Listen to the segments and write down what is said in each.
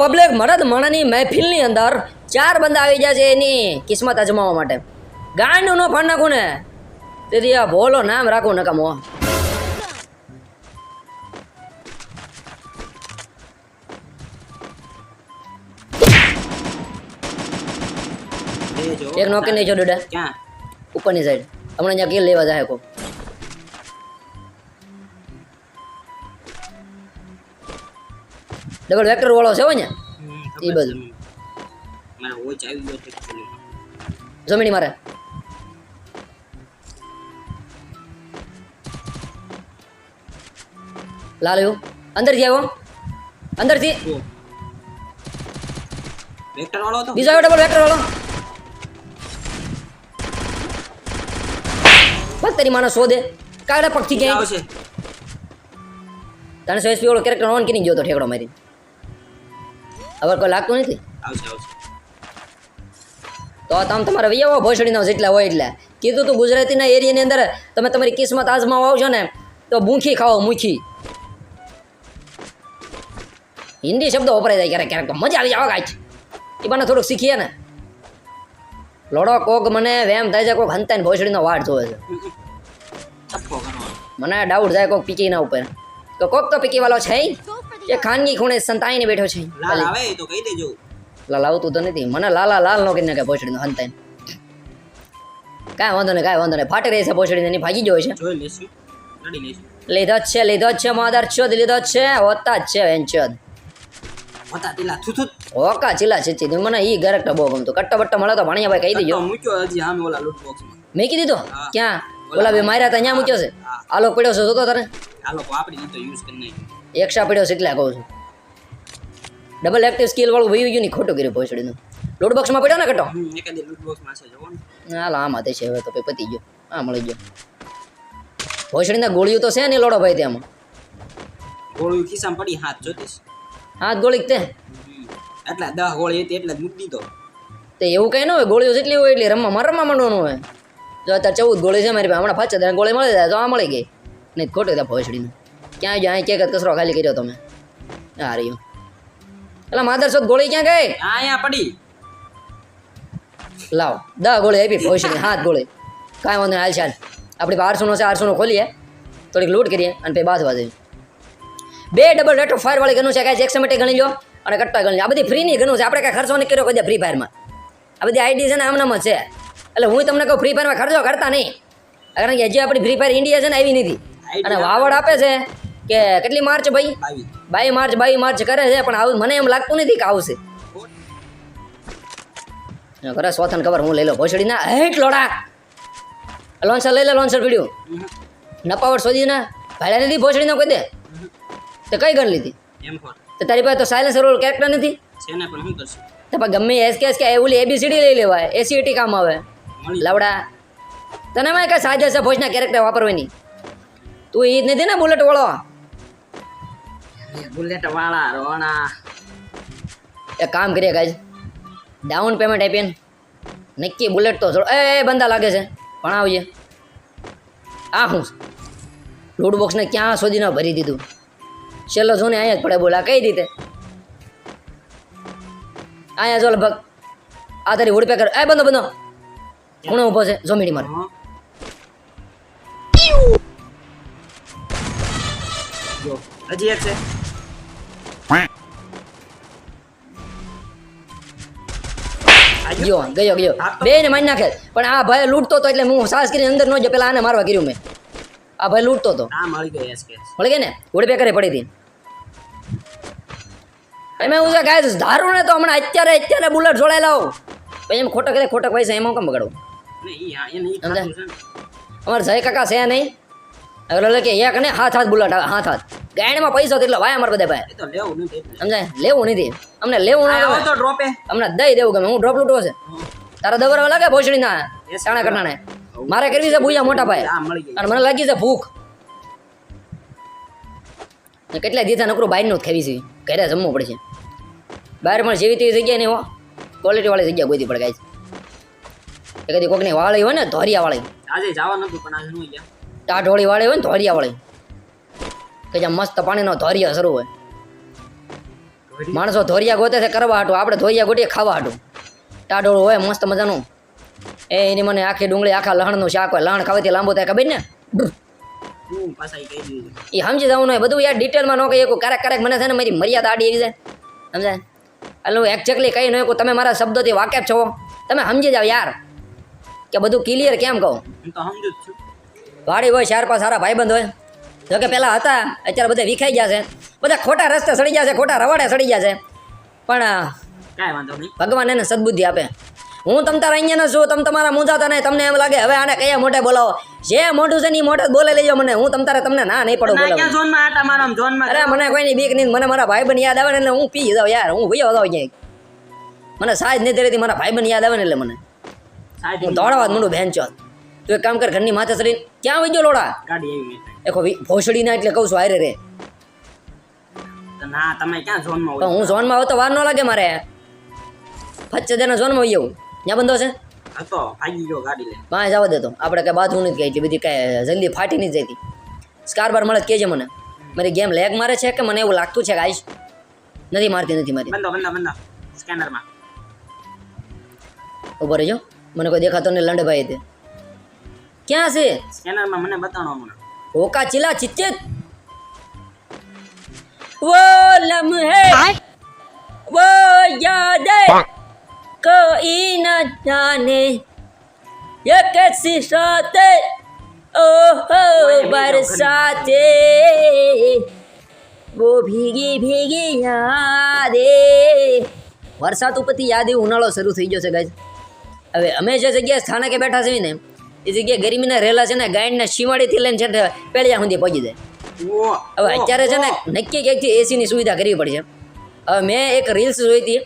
Public મરદ મણની મહેફિલની અંદર ચાર બંદા આવી જાય છે એની કિસ્મત અજમાવવા માટે. ગાંડું નો ફાડ નાખું ને. તેથી આ ભોલો નામ રાખું નકામો એક નોકી નહીં છો ડોડા ઉપરની સાઈડ હમણાં ત્યાં કિલ લેવા જાય કો ડબલ વેક્ટર વાળો છે હોય ને એ બધું. મારો વોચ આવી ગયો છે જમીની મારે. લાલ એવું અંદરથી આવ્યો અંદરથી. વેક્ટર વાળો હતો? બીજો આવ્યો ડબલ વેક્ટર વાળો. બસ તારી માનો શોધે. કાગડા પગથી ક્યાં આવશે. ત્રણસો એસપી વાળો કેરેક્ટર ઓન કરીને ગયો તો ઠેકડો મારી હવે કોઈ લાગતું નથી? તો તમે તમારે વૈયાવો ભોસડીના જેટલા હોય એટલે. કીધું તું ગુજરાતીના એરિયાની અંદર તમે તમારી કિસ્મત આજમાવા આવશો ને. તો મૂખી ખાઓ મૂખી. હિન્દી શબ્દ વપરાય જાય ક્યારેક ક્યારેક મજા આવી જાવ કાંઈ એ મને થોડુંક શીખીએ ને. લોડો કોક મને વેમ થાય છે કોક હંતાઈને ભોસડીનો વાટ જોવે છે. મને ડાઉટ થાય કોક પીકીના ઉપર. તો કોક તો પીકી વાળો છે. એ ખાનગી ખૂણે સંતાઈને બેઠો છે. લાલ આવે તો કહી દેજો. લાલ આવતું તો નથી. મને લાલા લાલ નો કરીને કે ભોસડીનો હંતાઈને કાંઈ વાંધો નહીં કાંઈ વાંધો નહીં. ફાટી રહી છે ભોસડીને એની ભાગી ગયો છે. જોઈ લેશું લડી લેશું લીધો જ છે લીધો જ છે માદર. ચોદ લીધો જ છે. હોતા જ છે એન ચોદ હતા ચીલા ચીચી મને ઈ ગરકટા બહુ ગમતું. કટ્ટો બટ્ટો મળે તો ભણિયા ભાઈ કહી દેજો. મૂક્યો હજી આમ ઓલા લૂટ બોક્સમાં મેકી દીધો ક્યાં? ઓલા બે માર્યા ત્યાં મૂક્યો છે? આલો પડ્યો છે જોતો તારે આલો લોકો આપણી યુઝ કરી નાખ્યું. એકસા પડ્યો છે એટલે કહું છું. ડબલ એક્ટિવ સ્કિલ વાળું વયું ગયું ની ખોટું કર્યું ભોસડીનું. લોડ બોક્સમાં પડ્યો ને કટો? એકાદી લૂટ બોક્સમાં છે જોવો ને. હાલ આમાં તે છે હવે તો પતી ગયો. આ મળી ગયો. ભોસડીના ગોળીઓ તો છે ને લોડો ભાઈ તેમાં. ગોળીઓ ખિસ્સામાં પડી હાથ જોતીશ હાથ ગોળી તે. એટલા દહ ગોળી હતી એટલે જ મૂકી દીધો. તે એવું કઈ ન હોય ગોળીઓ જેટલી હોય એટલી રમવા રમવા માંડવાનું હોય. જો અત્યારે ચૌદ ગોળી છે મારી પાસે હમણાં પાછળ તને ગોળી મળી જાય તો આ મળી ગઈ. નહીં ખોટું ત્યાં ભોસડીને. ક્યાં જ્યાં અહીં ક્યાંક કચરો ખાલી કર્યો તમે? આ રહ્યું. એટલે માધર શોધ ગોળી ક્યાં ગઈ? અહીંયા પડી. લાવ. દસ ગોળી આપી ભોસડી હાથ ગોળી. કાંઈ વાંધો નહીં હાલ ચાલ. આપણી પાસે આરસોનો છે આરસોનો ખોલીએ. થોડીક લૂંટ કરીએ અને પછી બાદ દઈએ બે ડબલ રેટ ઓફ ફાયર વાળી ગનું છે કાંઈ એક સમયે ગણી લો અને કટ્ટા ગણી લો આ બધી ફ્રીની ગનું છે આપણે કાંઈ ખર્ચો નહીં કર્યો કોઈ ફ્રી ફાયરમાં આ બધી આઈડી છે ને આમનામાં છે. એટલે હું તમને કહું ફ્રી ફાયરમાં ખર્ચો કરતા નહીં. કારણ કે હજી આપણી ફ્રી ફાયર ઇન્ડિયા છે ને આવી નથી. અને વાવડ આપે છે કે કેટલી માર્ચ ભાઈ? બાવી માર્ચ બાઈ માર્ચ કરે છે પણ આવું મને એમ લાગતું નથી કે આવશે. કરે સોથન ખબર હું લઈ લો ભોસડી ના હેટ લોડા. લોન્સર લઈ લે લોન્સર પીડ્યું. નપાવટ શોધી ના. ભાડ્યા લીધી ભોસડી ના કોઈ દે. તે કઈ ગણ લીધી? તો તારી પાસે તો સાયલેન્સર રોલ કેરેક્ટર નથી? તો ગમે એસ કે એસ કે ઓલી એબીસીડી લઈ લેવાય. એસીટી કામ આવે. લવડા. તને મેં કઈ સાજે છે ભોજના કેરેક્ટર વાપરવાની? તું ઈ જ નથી ને બુલેટ વાળો? બુલેટ વાળા રોણા. એક કામ કરીએ કાજ ડાઉન પેમેન્ટ આપીએ ને. નક્કી બુલેટ તો એ એ, બંદા લાગે છે. ભણાવજે આ હું લૂટ બોક્સને ક્યાં સુધીને ભરી દીધું? છેલ્લો જોને અહીંયા જ પડે બોલા. કઈ રીતે? અહીંયા જો ભગ. આ તારી હુડ કર એ બંધો બંધો. ખૂણો ઊભો છે? જો મીડી માર. જો હજી એક છે. ગયો ગયો ગયો. બે ને મારી નાખે. પણ આ ભાઈ લૂંટતો હતો એટલે હું સાહસ કરીને અંદર નો જો પેલા આને મારવા કર્યું મેં. આ ભાઈ લૂંટતો હતો મળી ગઈ ને? હુડ પેકરે પડી હતી. એમાં હું ગાય ધારું ને તો હમણાં અત્યારે અત્યારે બુલેટ જોડાયેલા હોઉં. પછી એમ ખોટક ખોટક પૈસા એમાં કેમ બગાડવું અમારે જય કાકા છે નહીં? ઓલો કે એક ને હાથ હાથ બુલેટ આવે હાથ હાથ. ગાયણમાં પૈસા એટલે વાય અમારે બધા ભાઈ તો લેવું નથી સમજાય? લેવું નથી. અમને લેવું ના તો ડ્રોપે. અમને દઈ દેવું ગમે. હું ડ્રોપ લૂંટવો છે. તારા દબરવા લાગે ભોસડી ના ચાણા કરનાને? મારે કરવી છે ભૂયા મોટા ભાઈ અને મને લાગી છે ભૂખ. કેટલા દીધા નકરું બહારનું જ ખાવી છે. ઘરે જમવું પડશે. બહાર પણ જેવી તેવી જગ્યા નહીં હો. ક્વોલિટી વાળી જગ્યા ગોતી પડે ગાય એ કદી કોકની વાળી હોય ને ધોરિયા વાળી આજે જવાનું હતું પણ આજે નું ગયા. ટાઢોળી વાળી હોય ને ધોરિયા વાળી કે જ્યાં મસ્ત પાણીનો ધોરિયા શરૂ હોય. માણસો ધોરિયા ગોતે છે કરવા હાટું આપણે ધોરિયા ગોટીએ ખાવા હાટું. ટાઢોળું હોય મસ્ત મજાનું. એ એની મને આખી ડુંગળી આખા લહણનું શાક હોય લહણ ખાવાથી લાંબુ થાય ખબર ને? એ સમજી જવું હોય બધું યાર ડિટેલમાં ન કહી ક્યારેક ક્યારેક મને છે ને મારી મર્યાદા આડી એવી જાય. સમજાય? એટલે હું એક્ઝેક્ટલી કહી ન શકું તમે મારા શબ્દોથી વાકેફ છો. તમે સમજી જાઓ યાર. કે બધું ક્લિયર કેમ કહું? વાડી હોય ચાર પાંચ સારા ભાઈબંધ હોય. જો કે પહેલાં હતા અત્યારે બધા વિખાઈ ગયા છે. બધા ખોટા રસ્તે સડી ગયા છે ખોટા રવાડે સડી ગયા છે. પણ કાંઈ વાંધો નહીં. ભગવાન એને સદબુદ્ધિ આપે. હું તમ તારા અહીંયા છું તમે તમારા મૂંઝાતા નહીં. તમને એમ લાગે હવે આને કયા મોઢે બોલાવો? જે મોઢું છે ને એ મોઢે બોલે લેજો મને. હું તમ તારે તમને ના નહીં પડો બોલાવો. અરે મને કોઈની બીક નહીં. મને મારા ભાઈબંધ યાદ આવે ને એટલે હું પી જાઉં યાર. હું વયો જાઉં ક્યાંક મને સાજ નહીં ધરેથી મારા ભાઈબંધ યાદ આવે ને એટલે મને. દોડવા જ મંડું બહેન છો તું એક કામ કર ઘરની માથે સરી ક્યાં વઈ ગયો લોડા? ગાડી આવી એટલે એકો ભોસડી ના એટલે કહું છું હારે રે. તો ના તમે ક્યાં ઝોનમાં પણ હોય? હું ઝોનમાં આવું તો વાર ન લાગે મારે. પચ્ચે દેના ઝોનમાં વઈ આવું ત્યાં બંધો છે? હતો ભાગી ગયો ગાડી લઈને. પાંચ જવા દેતો આપણે કઈ બાથું નથી કઈ બધી કઈ જલ્દી ફાટી નહીં જતી. સ્કાર બાર મળે તો કહેજે મને. મારી ગેમ લેગ મારે છે કે મને એવું લાગતું છે કે આઈશ? નથી મારતી નથી મારી બંધો બંધો બંધો. સ્કેનરમાં ઊભો રહેજો. મને કોઈ દેખાતો ને લંડ ભાઈ તે. ક્યાં છે? સ્કેનરમાં મને બતાણો મને ઓકા ચીલા ચિત્ચિત વો લમ્હે વો યાદ. કોઈ ન જાને એક સિસાતે ઓહો બરસાતે વો ભીગી ભીગી યાદે. વરસાદ ઉપરથી યાદ એ ઉનાળો શરૂ થઈ ગયો છે ગાય હવે અમે જે જગ્યાએ સ્થાનકે બેઠા છીએ ને એ જગ્યાએ ગરમીના રહેલા છે ને ગાયના શિવાડીથી લઈને છે ને પેળિયા સુધી પહોંચી જાય. હવે અત્યારે છે ને નક્કી ક્યાંકથી એસીની સુવિધા કરવી પડશે. હવે મેં એક રીલ્સ જોઈ હતી.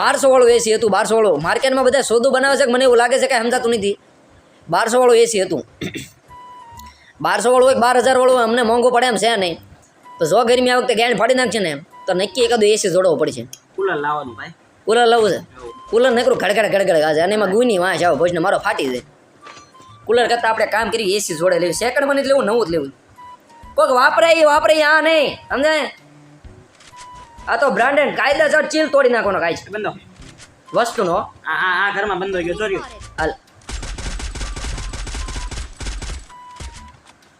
બારસો વાળું એસી હતું બારસો વાળું માર્કેટમાં બધા સોદું બનાવે છે કે મને એવું લાગે છે કે સમજાતું નથી. બારસો વાળું એસી હતું. બારસો વાળું હોય બાર હજાર વાળું અમને મોંઘું પડે એમ છે નહીં. તો જો ગરમી આ વખતે ગેણ ફાડી નાખશે ને તો નક્કી એકાદું એસી જોડવું પડશે. કુલર લાવવાનું ભાઈ. કુલર લાવવું છે? કુલર નકરું ખડખડ ખડખડ ગાશે અને એમાં ગુની વાંચ આવે ભોજને મારો ફાટી જાય. કુલર કરતાં આપણે કામ કરી એસી જોડે લેવી સેકન્ડમાં નથી લેવું નવું જ લેવું. કોઈક વાપરાય વાપરાય આ નહીં સમજાય? આ તો બ્રાન્ડેડ કાયદા ચડ ચીલ તોડી નાખવાનો કાય છે. બંધો. વસ્તુનો? આ આ આ ઘરમાં બંધો ગયો ચોર્યો હાલ.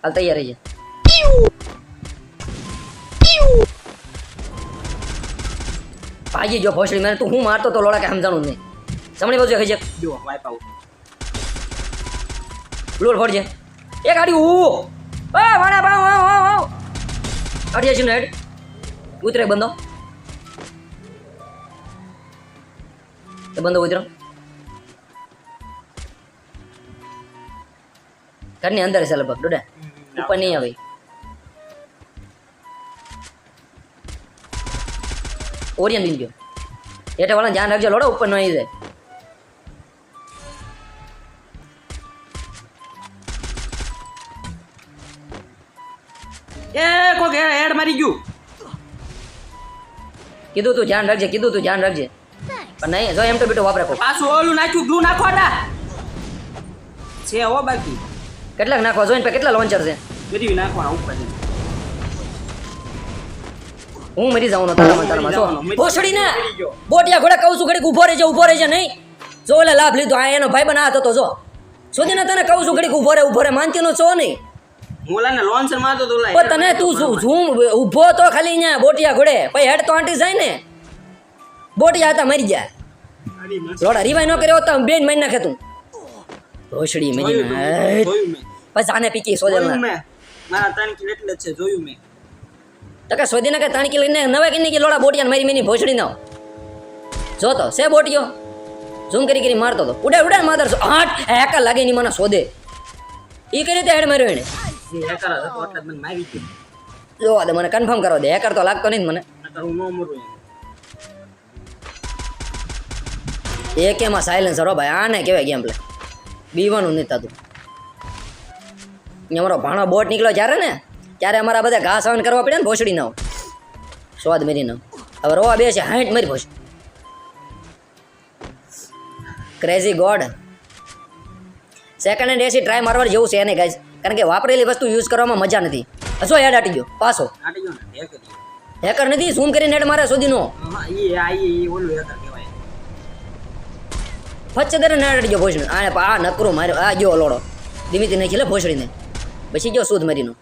હાલ તૈયાર રહી જાય ભાગી જો ભોસડી મને તું હું મારતો તો લોડા કે સમજાણું નહીં. સમણી બાજુ ખાઈ જાય જુઓ વાઇપ આઉટ લોડ ફોડજે એ ગાડી એ વાણા બા ઓ ઓ છે હેડ ઉતરે બંધો એ બંધો ઉતરો. ઘરની અંદર છે લગભગ ડોડા ઉપર નહીં આવે. ઓરિયન બિન ગયો. એટલે વાળા ધ્યાન રાખજો લોડો ઉપર નહીં જાય. એ કોક હેડ હેડ મારી ગયું. કીધું તું ધ્યાન રાખજે કીધું તું ધ્યાન રાખજે. પણ નહીં જો એમ તો બેટો વાપરે પાછું ઓલું નાખ્યું બ્લુ નાખો છે હો બાકી. કેટલાક નાખવા જોઈને કેટલા લોન્ચર છે? બધી નાખવાના ઉપર હું મરી જાઉં નો તારામાં તારામાં જો. ભોસડી ના બોટિયા ઘોડે કહું છું ઘડીક ઊભો રહેજે ઊભો રહેજે નહીં. જો એટલે લાભ લીધો આ એનો ભાઈ બનાવતો તો જો. સુધી તને કહું છું ઘડીક ઊભો રહે ઊભો રહે માનતી નો છો નહીં. મારતો તો તને તું શું ઝૂમ ઊભો તો ખાલી અહીંયા બોટિયા ઘોડે. પછી હેડ તો આંટી જાય ને. બોટિયા હતા મરી ગયા. લોડા રિવાય ન કર્યો તો બેન મહિના નાખે તું. ભોસડી મરી મેં, મેં પછી આને પીકી સોજલ મેં. મારા ત્રણ કિલો એટલે છે જોયું મેં. તો કે શોધીને કે તાણી લઈને નવા કિની કે લોડા બોટિયા મારી મેની ભોસડી નાવ. જો તો સે બોટિયો? ઝૂમ કરી કરી મારતો તો. ઉડે ઉડે માદર આઠ હેકા લાગે ની મને શોધે એ કઈ રીતે હેડ માર્યો એને? જો હેકર હતો દે મને કન્ફર્મ કરવા દે. હેકર તો લાગતો નહીં મને. એક એમાં. સાયલેન્સર હો ભાઈ આને કહેવાય ગેમ પ્લે બીવાનું નહીં થતું. અમારો ભાણો બોટ નીકળ્યો જ્યારે ને ત્યારે અમારા બધા ઘા સહન કરવા પડે ને ભોસડી નો સ્વાદ મેરી ના હવે રોવા બે છે, હાઈટ મારી ભોસ crazy god second hand AC try મારવા જેવું છે એને ગાઈઝ કારણ કે વાપરેલી વસ્તુ યુઝ કરવામાં મજા નથી. હશો હેડ આટી ગયો? પાછો. હેકર નથી? ઝૂમ કરીને નેટ મારે સુધીનો નો. ઈ આ ઈ ઓલું હેકર કહેવાય ફચ્ચે દરે નેટ ગયો ભોસડી. આ આ નકરું માર્યો. આ ગયો લોડો ધીમે ધીમે લે ભોસડીને. પછી ગયો સૂદ મરીનો.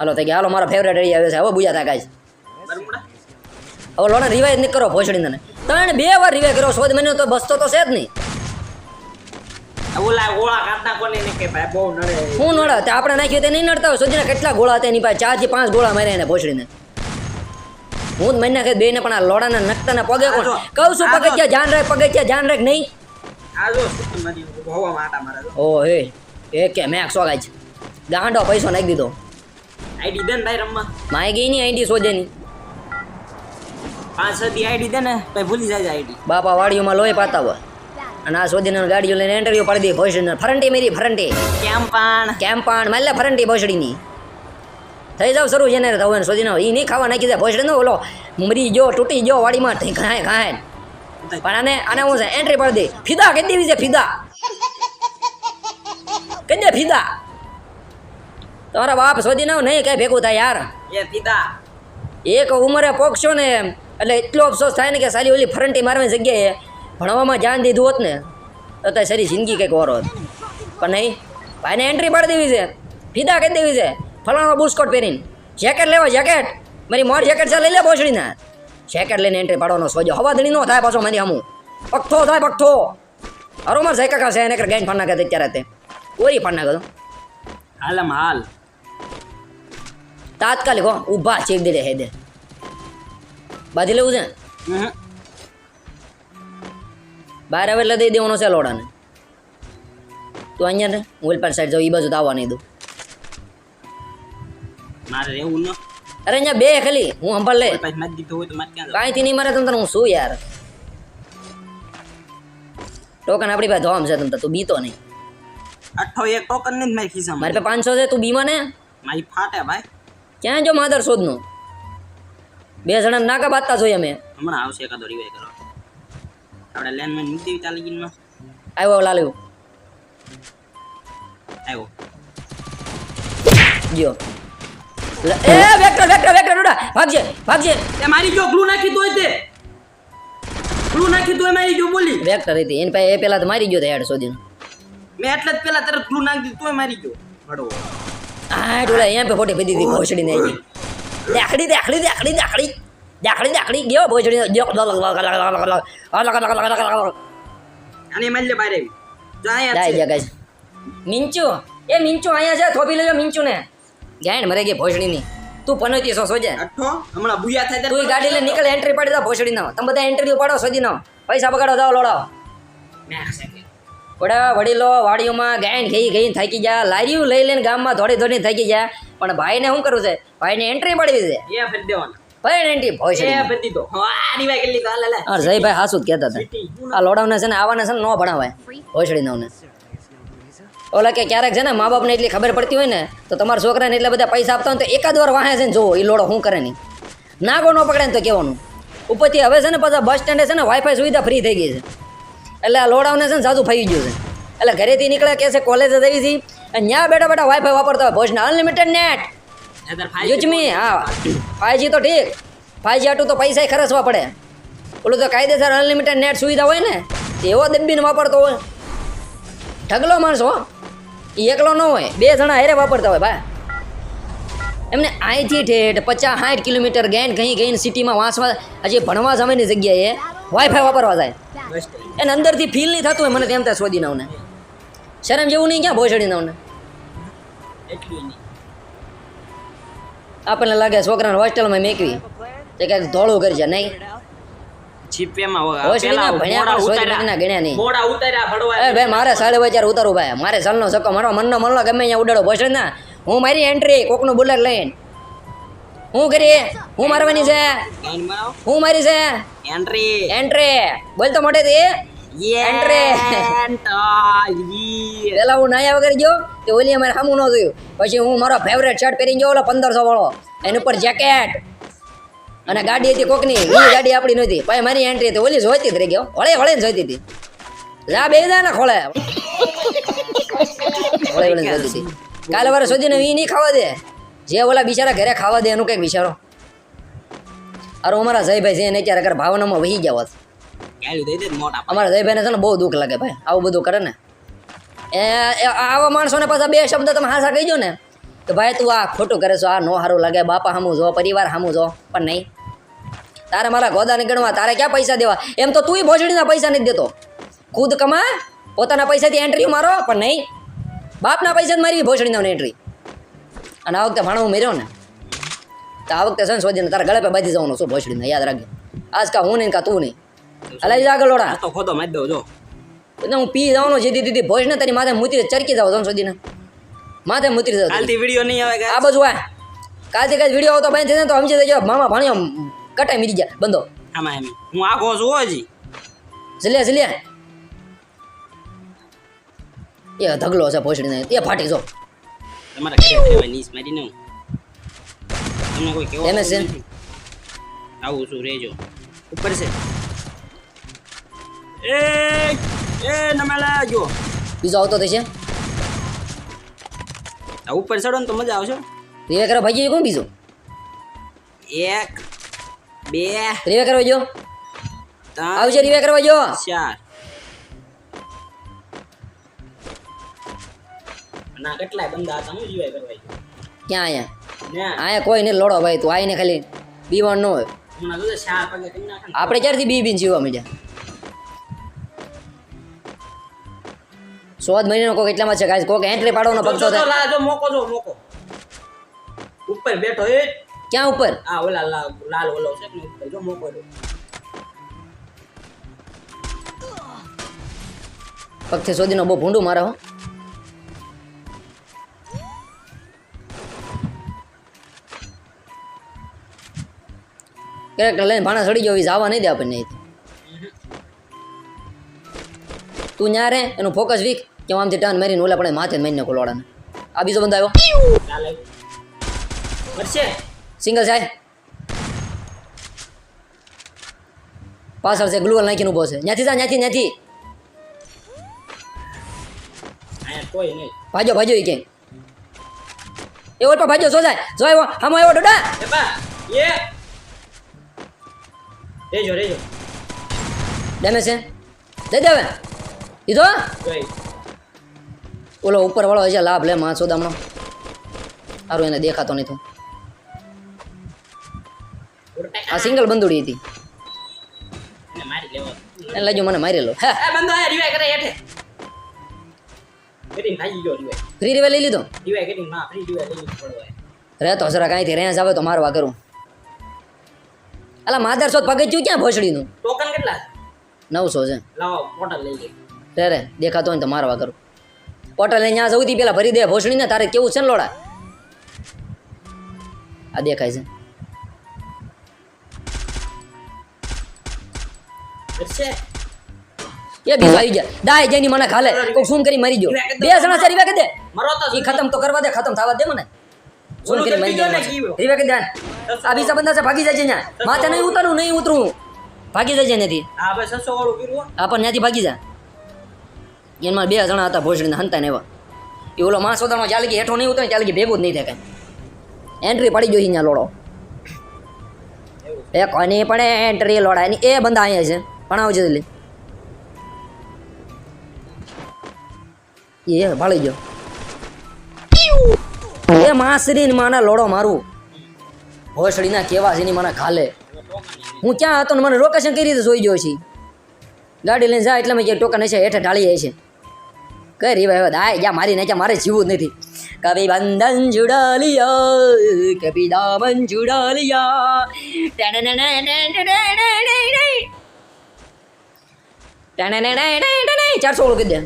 હાલો થઈ ગયા હાલો મારો ફેવરેટ એરિયા આવે છે. હવે બુજા કાંઈ. હવે લોડા રિવાઇઝ નહીં કરો ભોસડીને ત્રણ બે વાર રિવાઇઝ કરો સોદ મહિનો તો બસતો તો છે જ નહીં. કે બહુ નડે. તે આપણે નાખ્યું તે નહીં નડતા હોય. સુધીના કેટલા ગોળા હતા એની પાસે? ચારથી પાંચ ગોળા માર્યા એને ભોસડીને. હું જ મહિના નાખે બે ને પણ આ લોડાના નકટાના પગે કોણ? કહું છું ક્યાં ધ્યાન રાખ પગે ક્યાં ધ્યાન રાખ નહીં? ઓ હે એ કે મેં સોગાય છે. ગાંડો પૈસો નાખી દીધો. આઈડી દે ને ભાઈ રમવા. માય ગઈ ની આઈડી સોજેની પાંચ સદી આઈડી દે ને ભાઈ ભૂલી જાય આઈડી. બાપા વાડીઓમાં લોહી પાતા હોય. અને આ સોજીને ગાડીઓ લઈને એન્ટરવ્યુ પાડી દે ભોસડીને ફરંટી મેરી ફરંટી. કેમ કેમ્પાણ કેમ પણ? મારે ફરંટી ભોસડીની થઈ જાવ શરૂ જેને થવું સોજીનો એ નહીં ખાવા નાખી દે ભોસડીનો ઓલો મરી ગયો તૂટી ગયો વાડીમાં ખાય ઘાય પણ આને આને હું છે એન્ટ્રી પાડી દે. ફિદા દેવી છે ફિદા. દે ફિદા. તમારા બાપ શોધી નાવ નહીં કઈ ભેગું થાય યાર? એ પીતા એક ઉંમરે પોકશો ને એટલે એટલો અફસોસ થાય ને કે સાલી ઓલી ફરંટી મારવાની જગ્યાએ ભણવામાં ધ્યાન દીધું હોત ને તો તારી સારી જિંદગી કંઈક ઓર હોત. પણ નહીં ભાઈને એન્ટ્રી પાડી દેવી છે ફીદા કરી દેવી છે ફલાણો બુસ્કોટ પહેરીને. જેકેટ લેવા જેકેટ મારી મોર જેકેટ છે લઈ લે બોસડીના જેકેટ લઈને એન્ટ્રી પાડવાનો સોજો. હવા ધણી નો થાય પાછો મારી હમું. પગથો થાય પગથો. અરો માર સાયકા છે એને ગેન ફાડ નાખે અત્યારે તે. ઓરી ફાડ નાખે હાલમ હાલ. તાત્કાલિક હો ઊભા ચેક દે હે દે. બાંધી લેવું છે. બહાર આવે એટલે દઈ દેવાનો છે લોડાને. તું અહીંયા ને હું ઓલપાડ સાઈડ જાઉં એ બાજુ તો આવવા નહીં દઉં. મારે રહેવું ન. અરે અહીંયા બે ખાલી હું સંભાળ લે. કાંઈ? કાંઈથી નહીં મારે તમ હું શું યાર? ટોકન આપણી પાસે જોવા છે તમ તું બીતો નહીં. અઠો એક ટોકન નહીં મારી ખિસ્સામાં. મારી પાસે પાંચસો છે તું બીમાં ને? મારી ફાટે ભાઈ. ક્યાં જો માદર શોધનો? બે જણા નાકા બાંધતા જોઈએ અમે. હમણાં આવશે એકાદો રિવાય કરો આપણે લેન્ડમાઇન મૂકી દેવી ચાલી ગીનમાં આવ્યો લાલ્યો. આવ્યો. ગયો. એ વેક્ટર વેક્ટર વેક્ટર ડોડા ભાગજે ભાગજે. એ મારી જો ગ્લુ નાખી તોય તે. ગ્લુ નાખી તોય મારી ગયો બોલી. વેક્ટર હતી એની પાસે એ પેલા તો મારી ગયો તો હેડ શોધીને. મેં એટલે જ પેલા તરત ગ્લુ નાખી તોય મારી ગયો. હડવો આ ડોલા અહીંયા પે ફોટી પીધી હતી ભોસડીને આવી દાખડી દાખડી દાખડી દાખડી દાખડી દાખડી ગયો ભોસડી અને મારી લે બહાર આવી જો અહીંયા ડાય જ છે જા ગાઈસ મિંચુ એ મિંચુ અહીંયા છે થોપી લેજો મિંચુ ને ગાયણ મરે ગઈ ભોસડીની તું પનોતી સો સોજે હમણાં બુયા થાય તું ગાડી લઈને નીકળે એન્ટ્રી પાડી દો ભોસડી ના તમે બધા એન્ટ્રી પાડો સોજી ના પૈસા બગાડો જાઓ લોડાવો વડા વડીલો વાડીઓમાં ગાયન ઘઈ ઘઈને થાકી ગયા લારીઓ લઈ લઈને ગામમાં દોડી દોડીને થાકી ગયા. પણ ભાઈને શું કરવું છે? ભાઈને એન્ટ્રી પાડવી છે. એ ફેર દેવાના. ભાઈ એન્ટ્રી ફેર દીધો. આ રિવાય હાસુ જ કહેતા હતા. આ લોડાવને છે ને આવાને છે ને ન ભણાવાય. ભોસડી નવને ઓલા કે ક્યારેક છે ને મા બાપને એટલી ખબર પડતી હોય ને તો તમારા છોકરાને એટલા બધા પૈસા આપતા હોય તો એકાદ વાર વાહે છે ને જોવો એ લોડો શું કરે નહીં. નાગો ન પકડે ને તો કહેવાનું ઉપરથી હવે છે ને પાછા બસ સ્ટેન્ડે છે ને વાઈફાઈ સુવિધા ફ્રી થઈ ગઈ છે. એટલે આ લોડાવને છે ને સાધું ફાઈ ગયું છે. એટલે ઘરેથી નીકળે કે છે કોલેજે જવી છે અને ત્યાં બેઠા બેઠા વાઈફાઈ વાપરતા હોય. ભોજના અનલિમિટેડ નેટ યુજમી હા. ફાઈવજી તો ઠીક. ફાઈવજી આટલું તો પૈસા ખર્ચવા પડે. ઓલું તો કાયદેસર અનલિમિટેડ નેટ સુવિધા હોય ને એવો દબ્બીને વાપરતો હોય. ઢગલો માણસ હો. એ એકલો ન હોય. બે જણા હેરે વાપરતા હોય ભાઈ એમને અહીંથી ઠેઠ પચાસ સાઠ કિલોમીટર ગેન ઘઈ ગઈને સિટીમાં વાંચવા હજી ભણવા સમયની જગ્યાએ વાઈફાઈ વાપરવા જાય. એને અંદરથી ફીલ નહીં થતું હોય મને તેમ ત્યાં શોધી નવને શરમ જેવું નહીં ક્યાં ભોસડી નવને આપણને લાગે છોકરાને હોસ્ટેલમાં મેકવી. તે કાંઈક ધોળું કરશે નહીં? મારે સાડે હોય ઉતારું ભાઈ મારે સાલનો સક્કો મારો મનનો મનલો ગમે અહીંયા ઉડાડો. ભોસડી ના. હું મારી એન્ટ્રી કોકનું બુલેટ લઈને. હું કરી? હું મારવાની છે? હું મારી છે? એન્ટ્રી એન્ટ્રી બોલ તો મોટેથી. એન્ટ્રી પેલા હું નાયા વગર ગયો તે ઓલી અમારે સામું ન જોયું. પછી હું મારો ફેવરેટ શર્ટ પહેરીને ગયો ઓલો પંદરસો વાળો. એની ઉપર જેકેટ અને ગાડી હતી કોકની. એ ગાડી આપણી નહોતી. પછી મારી એન્ટ્રી હતી. ઓલી જોઈતી જ રહી ગયો. વળે વળે ને જોઈતી હતી. લા બે જા ને ખોળે. વળે વળે ને જોઈતી હતી. કાલે વારે સુધીને ઈ નહીં ખાવા દે. જે ઓલા બિચારા ઘરે ખાવા દે એનું કંઈક વિચારો. અરે અમારા જયભાઈ છે એને ક્યારે ભાવનામાં વહી ગયા હોત. અમારા જયભાઈને છે ને બહુ દુઃખ લાગે ભાઈ આવું બધું કરે ને. એ એ આવા માણસોને પાછા બે શબ્દ તમે હાસા કહી દો ને તો ભાઈ તું આ ખોટું કરે છો આ નો સારું લાગે બાપા સામું જો પરિવાર સામું જો પણ નહીં. તારે મારા ગોદાને ગણવા તારે ક્યાં પૈસા દેવા? એમ તો તુંય ભોજડીના પૈસા નથી દેતો. ખુદ કમા પોતાના પૈસાથી એન્ટ્રી મારો પણ નહીં. બાપના પૈસા જ મારી ભોજડીના એન્ટ્રી અને આ વખતે ભાણું મેર્યો ને તો આ વખતે સંસ વધીને તારા ગળે પે બાંધી જવાનું શું ભોસડીને યાદ રાખજો. આજ કા હું નહીં કા તું નહીં. અલાઈ જા આગળ લોડા. તો ખોદો મારી દઉં જો. એટલે હું પી જવાનો જેથી દીધી ભોજ ને તારી માથે મૂતરી ચરકી જાવ સંસ વધીને માથે મૂતરી જાવ કાલથી વીડિયો નહીં આવે આ બાજુ આ. કાલથી કાલ વીડિયો આવતો બંધ થઈ તો સમજી જજો મામા ભાણ્યો કટાઈ મીરી ગયા. બંધો. આમાં એમ. હું આખો છું હોજી. જલ્યા જલ્યા એ ધગલો છે ભોસડીને એ ફાટી જો. તમારા ઘરે કહેવાય નીસ મારીને હું. તમને કોઈ કેવો MS છે? આવું છું રેજો. ઉપર છે. એ એ નમાલા જો. બીજો આવતો થશે આ ઉપર ચડો ને તો મજા આવશે. રિવે કરવા ભાઈ કોણ બીજો? એક બે રિવે કરવા જો. આવજો રીવે કરવા જો. ચાર. ના કેટલાય બંદા હતા હું જીવાય કરવાય ક્યાં આયા આયા કોઈ નહીં લોડો ભાઈ તું આઈને ખાલી બીવાનું ન હોય. આપણે ક્યારથી બી બીન જીવવા મળ્યા સોદ મહિનાનો કોક એટલામાં છે ગાઈસ કોક એન્ટ્રી પાડવાનો પગતો થાય. જો, મોકો જો મોકો. ઉપર બેઠો એ. ક્યાં ઉપર? આ ઓલા લાલ લાલ ઓલો છે ને ઉપર? જો મોકો જો પગથી સોદીનો બહુ ભૂંડું મારા હો. કેરેક્ટર લઈને ભાણા સડી ગયો જવા નહીં દે આપણને તું ન્યા રે એનું ફોકસ વીક કે આમથી ટર્ન મારીને ઓલા પણ માથે મારીને કોલોડાને આ બીજો બંદો આવ્યો. સિંગલ સાહેબ. પાછળ છે ગ્લુઅલ નાખીને ઊભો છે. ત્યાંથી જા ત્યાંથી ત્યાંથી ભાજો ભાજો એ ક્યાંય. એવો તો ભાજો જો જાય. જો આવ્યો. હામો આવ્યો ડોડા. એ. રેજો રેજો. ડેમેજ છે? દઈ દે હવે. દીધો? ઓલો ઉપર વાળો હશે લાભ લે માં સોદામણો સારું એને દેખાતો નહીં તું. આ સિંગલ બંદૂડી હતી. એને લેજો મને ગયો રિવાય ફ્રી રિવે લઈ લીધો? રિવાય લઈ લીધું રહેતો જરા કાંઈથી રેન્સ આવે તો મારવા કરું. અલા માદર શોધ પગથિયું ક્યાં ભોસડીનું? ટોકન કેટલા? નવસો છે. લાવો પોટલ લઈ લે રે દેખાતો હોય તો મારવા કરું. પોટલ લઈને ત્યાં સૌથી પહેલા ભરી દે ભોસડીને તારે કેવું છે ને લોડા? આ દેખાય છે. એ બીજો આવી ગયા. દાય જેની મને ખાલે. કોક શું કરી મરી ગયો બે જણા છે રીવે કે દે. મરો તો ઈ ખતમ તો કરવા દે ખતમ થવા દે મને. શું કરી મરી ગયો કીવો. કે દે આ બીજા બંદા છે ભાગી જાય ત્યાં માથે નહીં ઉતરવું નહીં ઉતરું. ભાગી જાય નથી આ ભાઈ સસો વાળું કર્યું આ પણ ત્યાંથી ભાગી જા એમાં બે જણા હતા ભોજડીને હંતા ને એવા. એ ઓલો માસ સોદાનો ચાલે કે હેઠો નહીં ઉતરે ચાલે કે ભેગું જ નહીં થાય કાંઈ. એન્ટ્રી પડી જોઈ ત્યાં લોડો એ કોની પડે એન્ટ્રી લોડા એની એ બંદા અહીંયા છે. પણ આવજે એ ભાળી ગયો. એ માસરી માના લોડો મારું. ભોસડીના કેવા છે એની મને ખાલે હું ક્યાં હતો ને મને લોકેશન કઈ રીતે જોઈ ગયો છે ગાડી લઈને જાય એટલે મેં કે ટોકન હશે હેઠે ઢાળી છે કઈ રી ભાઈ દાય ગયા મારી નાખ્યા મારે જીવવું જ નથી કભી બંધન જુડાલિયા કભી દામન જુડાલિયા ચારસો ઓળખી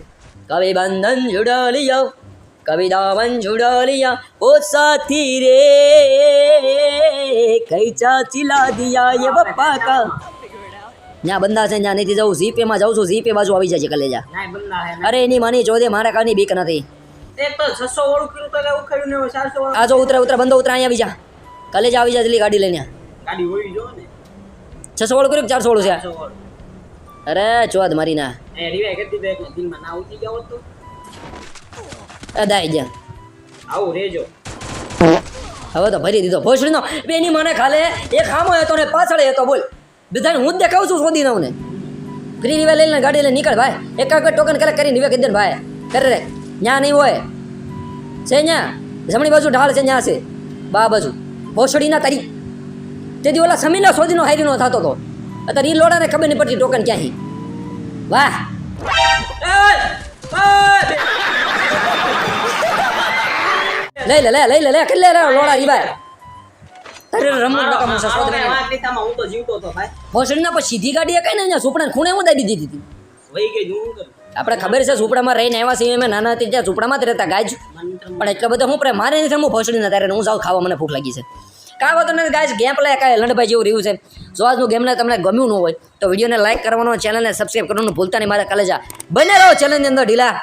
કભી બંધન જુડાલિયા કભી દામન જુડાલિયા ઓ સાથી રે કૈચા ચાચીલા દિયા એ બપ્પા કા? ત્યાં બંદા છે ત્યાં નથી જવું જીપે માં જાઉં છું જીપે બાજુ આવી જાય છે કલેજા. અરે એની માની ચોદે મારા કાની બીક નથી. આ જો ઉતરે ઉતરે બંદો ઉતરે અહીંયા આવી જા. કલેજા આવી જા જલ્દી ગાડી લઈને. છસો વાળું કર્યું ચારસો વાળું છે? અરે ચોદ મારી ના એ રિવાય કરી દીધો એટલે દિલમાં ના ઉતરી ગયા હોત તો એ દાઈ જા. આવું રેજો. હવે તો ભરી દીધો. ભોસડીનો બેની મને ખાલે એક ખામો હતો ને પાછળ હતો બોલ. બધાને હું જ દેખાવું છું શોધી નવને ફ્રી રીવે લઈને ગાડી લઈને નીકળ ભાઈ. એક ટોકન કલેક્ટ કરીને રીવે કીધે ભાઈ. કરે રે. ન્યા નહીં હોય. છે ન્યા? જમણી બાજુ ઢાળ છે ન્યા છે. બા બાજુ. ભોસડીના તારી તેથી ઓલા સમીના શોધીનો હારીનો થતો હતો અત્યારે ઈ લોડાને ખબર નહીં પડતી ટોકન ક્યાંથી. વાહ. લઈ લે લે લઈ લે લે કરી લે રે લોડા રી ભાઈ તારે રમવું નકામું છે શોધ નહીં. હું તો જીવતો હતો ભાઈ. ભોસડીના પર સીધી ગાડી કઈ ને સુપડા ખૂણે હું દાબી દીધી હતી. વહી ગઈ હું કરું. આપણે ખબર છે ઝૂંપડામાં રહીને આવ્યા છીએ નાના હતી ત્યાં ઝૂંપડામાં જ રહેતા ગાજ પણ એટલો બધો હું પ્રેમ મારે નથી હું ભોસડીના ત્યારે હું જાઉં ખાવા મને ભૂખ લાગી છે. કાં વાતો નથી ગાય ગેમ પ્લે કાંઈ લંડભાઈ જેવું રહ્યું છે. જો આજનું ગેમને તમને ગમ્યું ન હોય તો વિડીયોને લાઇક કરવાનો ચેનલને સબસ્ક્રાઈબ કરવાનું ભૂલતા નહીં મારા કલેજા. બને રહો ચેનલની અંદર ઢીલા.